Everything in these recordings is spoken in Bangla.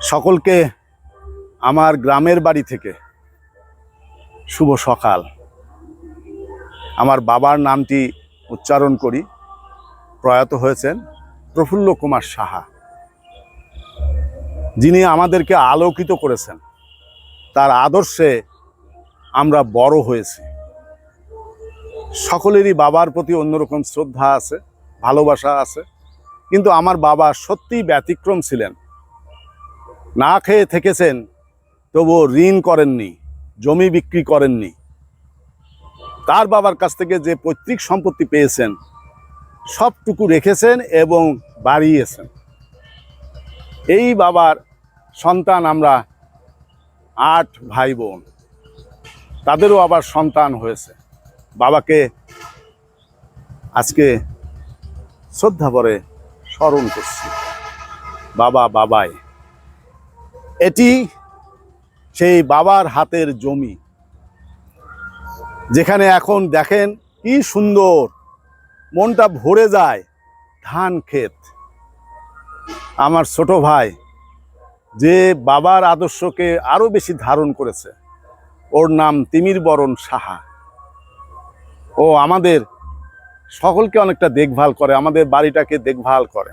সকলকে আমার গ্রামের বাড়ি থেকে শুভ সকাল। আমার বাবার নামটি উচ্চারণ করি। প্রয়াত হয়েছেন প্রফুল্ল কুমার সাহা। যিনি আমাদেরকে আলোকিত করেছেন, তার আদর্শে আমরা বড় হয়েছি। সকলেরই বাবার প্রতি অন্যরকম শ্রদ্ধা আছে, ভালোবাসা আছে। কিন্তু আমার বাবা সত্যিই ব্যতিক্রম ছিলেন। না খেয়ে থেকেছেন তবুও ঋণ করেননি, জমি বিক্রি করেননি। তার বাবার কাছ থেকে যে পৈতৃক সম্পত্তি পেয়েছেন, সবটুকু রেখেছেন এবং বাড়িয়েছেন। এই বাবার সন্তান আমরা আট ভাই বোন তাদেরও আবার সন্তান হয়েছে। বাবাকে আজকে শ্রদ্ধা করে স্মরণ করছি। বাবা, বাবাই। এটি সেই বাবার হাতের জমি। যেখানে এখন দেখেন কি সুন্দর, মনটা ভরে যায় ধান ক্ষেত। আমার ছোট ভাই যে বাবার আদর্শকে আরও বেশি ধারণ করেছে, ওর নাম তিমির বরণ সাহা। ও আমাদের সকলকে অনেকটা দেখভাল করে, আমাদের বাড়িটাকে দেখভাল করে।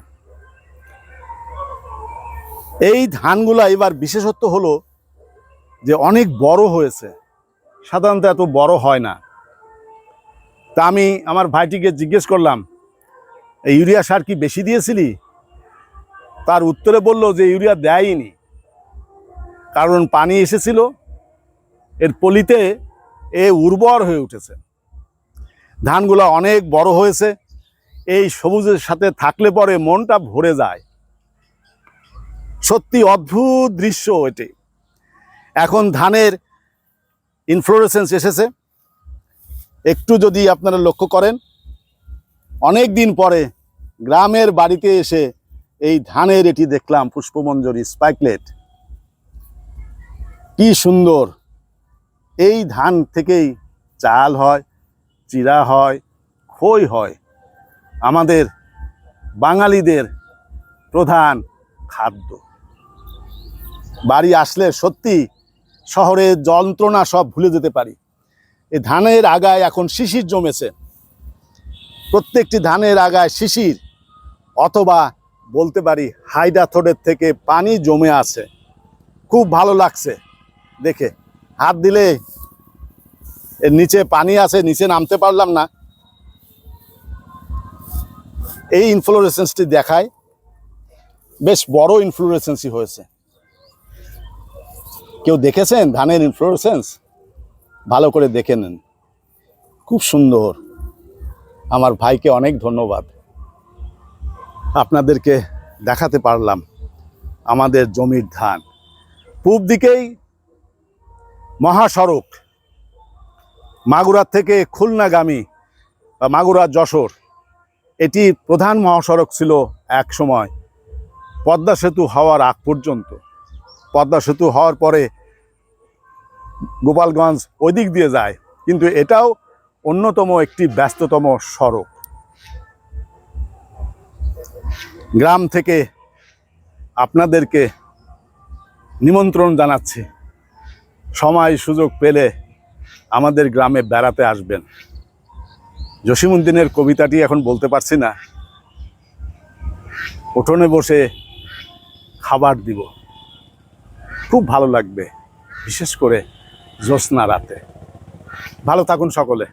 এই ধানগুলা এবার বিশেষত্ব হলো যে অনেক বড় হয়েছে। সাধারণত এত বড় হয় না। তা আমি আমার ভাইটিকে জিজ্ঞেস করলাম, এই ইউরিয়া সার কি বেশি দিয়েছিলি? তার উত্তরে বলল যে, ইউরিয়া দেয়নি কারণ পানি এসেছিল, এর পলিতে এ উর্বর হয়ে উঠেছে। ধানগুলো অনেক বড় হয়েছে, এই সবুজের সাথে থাকলে পরে মনটা ভরে যায়। সত্যি অদ্ভুত দৃশ্য এটি। এখন ধানের ইনফ্লোরেসেন্স এসেছে। একটু যদি আপনারা লক্ষ্য করেন, অনেক দিন পরে গ্রামের বাড়িতে এসে এই ধানের এটি দেখলাম, পুষ্পমঞ্জরি স্পাইকলেট। কি সুন্দর! এই ধান থেকেই চাল হয় চিরা হয়, খই হয়। আমাদের বাঙালিদের প্রধান খাদ্য। বাড়ি আসলে সত্যি শহরে যন্ত্রণা সব ভুলে যেতে পারি। এই ধানের আগায় এখন শিশির জমেছে। প্রত্যেকটি ধানের আগায় শিশির অথবা বলতে পারি হাইডাথোডের থেকে পানি জমে আছে। খুব ভালো লাগছে দেখে। হাত দিলে এর নিচে পানি আছে, নিচে নামতে পারলাম না। এই ইনফ্লোরেসেন্সটি দেখায়। বেশ বড় ইনফ্লোরেসেন্সই হয়েছে। কেউ দেখেছেন? ধানের ইনফ্লোরেসেন্স ভালো করে দেখে নেন। খুব সুন্দর। আমার ভাইকে অনেক ধন্যবাদ। আপনাদেরকে দেখাতে পারলাম আমাদের জমির ধান। পূব দিকেই মহাসড়ক। মাগুরা থেকে খুলনাগামী, বা মাগুরা যশোর। এটি প্রধান মহাসড়ক ছিল এক সময়। পদ্মা সেতু হওয়ার আগ পর্যন্ত। পদ্মা সেতু হওয়ার পরে গোপালগঞ্জ ওই দিক দিয়ে যায়। কিন্তু এটাও অন্যতম একটি ব্যস্ততম সড়ক। গ্রাম থেকে আপনাদেরকে নিমন্ত্রণ জানাচ্ছি। সময় সুযোগ পেলে আমাদের গ্রামে বেড়াতে আসবেন। জসিমুদ্দিনের কবিতাটি এখন বলতে পারছি না। উঠোনে বসে খাবার দিব। খুব ভালো লাগবে বিশেষ করে জ্যোৎস্না রাতে। ভালো থাকুন সকলে।